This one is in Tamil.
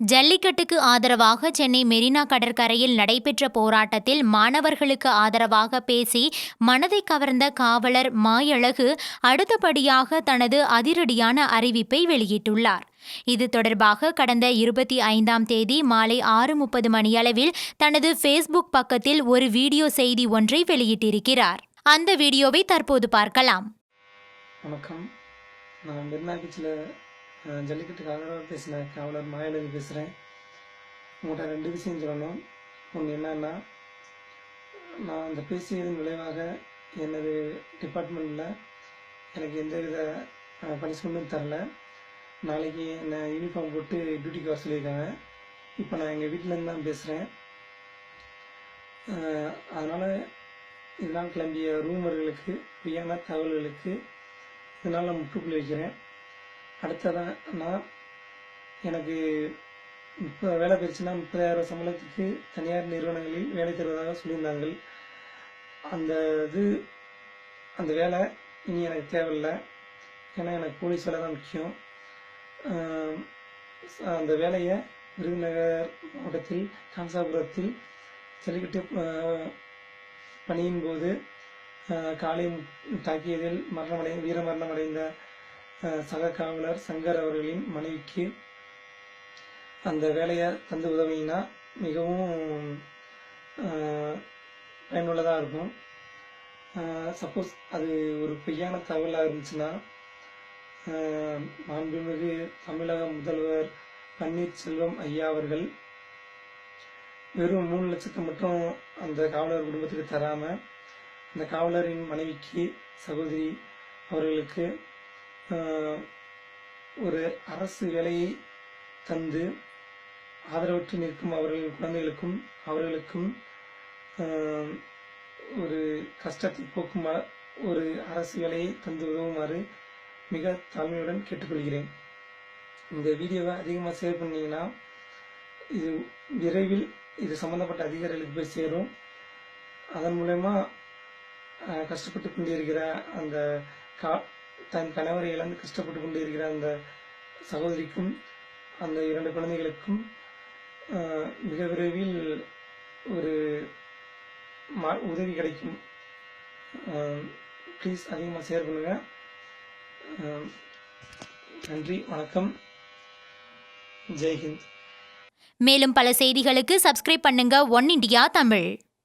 ஜல்லிக்கட்டுக்கு ஆதரவாக சென்னை மெரினா கடற்கரையில் நடைபெற்ற போராட்டத்தில் மாணவர்களுக்கு ஆதரவாக பேசி மனதை கவர்ந்த காவலர் மாயழகு அடுத்தபடியாக தனது அதிரடியான அறிவிப்பை வெளியிட்டுள்ளார். இது தொடர்பாக கடந்த இருபத்தி ஐந்தாம் தேதி மாலை ஆறு முப்பது மணியளவில் தனது ஃபேஸ்புக் பக்கத்தில் ஒரு வீடியோ செய்தி ஒன்றை வெளியிட்டிருக்கிறார். அந்த வீடியோவை தற்போது பார்க்கலாம். வணக்கம். நான் ஜல்லிக்கட்டு பீச்சில் ஜல்லிக்கட்டுக்கு பேசின காவலர் மாயலவி பேசுகிறேன் உங்கள்கிட்ட ரெண்டு விஷயம் சொல்லணும். ஒன்று என்னன்னா நான் அந்த பேசியதன் விளைவாக எனது டிபார்ட்மெண்ட்டில் எனக்கு எந்தவித பனிஷ்மெண்ட்டும் தரல. நாளைக்கு என்னை யூனிஃபார்ம் போட்டு டியூட்டிக்கு வர சொல்லியிருக்காங்க. இப்போ நான் எங்கள் வீட்டிலேருந்து தான் பேசுகிறேன் அதனால் இதனால் கிளம்பிய ரூமர்களுக்கு பொய்யான தகவல்களுக்கு இதனால் நான் முற்றுப்புள்ளி வைக்கிறேன். அடுத்ததுன்னா நான் எனக்கு முப்பது வேலை போயிடுச்சுன்னா முப்பதாயிரம் சம்பளத்துக்கு தனியார் நிறுவனங்களில் வேலை தருவதாக சொல்லியிருந்தார்கள். அந்த இது அந்த வேலை இனி எனக்கு தேவையில்லை. ஏன்னா எனக்கு போலீஸ் வேலை தான் முக்கியம். அந்த வேலையை விருதுநகர் மாவட்டத்தில் காஞ்சாபுரத்தில் ஜல்லிக்கட்டு பணியின் போது காலை தாக்கியதில் மரணமடை வீரமரணம் அடைந்த சக காவலர் சங்கர் அவர்களின் மனைவிக்கு அந்த வேலையை தந்து உதவினா மிகவும் பயனுள்ளதாக இருக்கும். சப்போஸ் அது ஒரு பொய்யான தகவலாக இருந்துச்சுன்னா மாண்புமிகு தமிழக முதல்வர் பன்னீர்செல்வம் ஐயா அவர்கள் வெறும் மூணு லட்சத்தை மட்டும் அந்த காவலர் குடும்பத்துக்கு தராமல் அந்த காவலரின் மனைவிக்கு சகோதரி அவர்களுக்கு ஒரு அரசு வேலையை தந்து ஆதரவற்று நிற்கும் அவர்களின் குழந்தைகளுக்கும் அவர்களுக்கும் ஒரு கஷ்டத்தை போக்கும் ஒரு அரசு வேலையை தந்து உதவுமாறு மிக தாழ்மையுடன் கேட்டுக்கொள்கிறேன். இந்த வீடியோவை அதிகமாக ஷேர் பண்ணிங்கன்னா இது விரைவில் இது சம்பந்தப்பட்ட அதிகாரிகளுக்கு போய் சேரும். அதன் மூலயமா கஷ்டப்பட்டு கொண்டிருக்கிற அந்த கா தன் கணவரை இழந்து கஷ்டப்பட்டு கொண்டு இருக்கிற அந்த சகோதரிக்கும் அந்த இரண்டு குழந்தைகளுக்கும் மிக விரைவில் ஒரு மா- உதவி கிடைக்கும். ப்ளீஸ் அதிகமாக ஷேர் பண்ணுங்க. நன்றி வணக்கம். ஜெய்ஹிந்த். மேலும் பல செய்திகளுக்கு சப்ஸ்கிரைப் பண்ணுங்க ஒன் இண்டியா தமிழ்.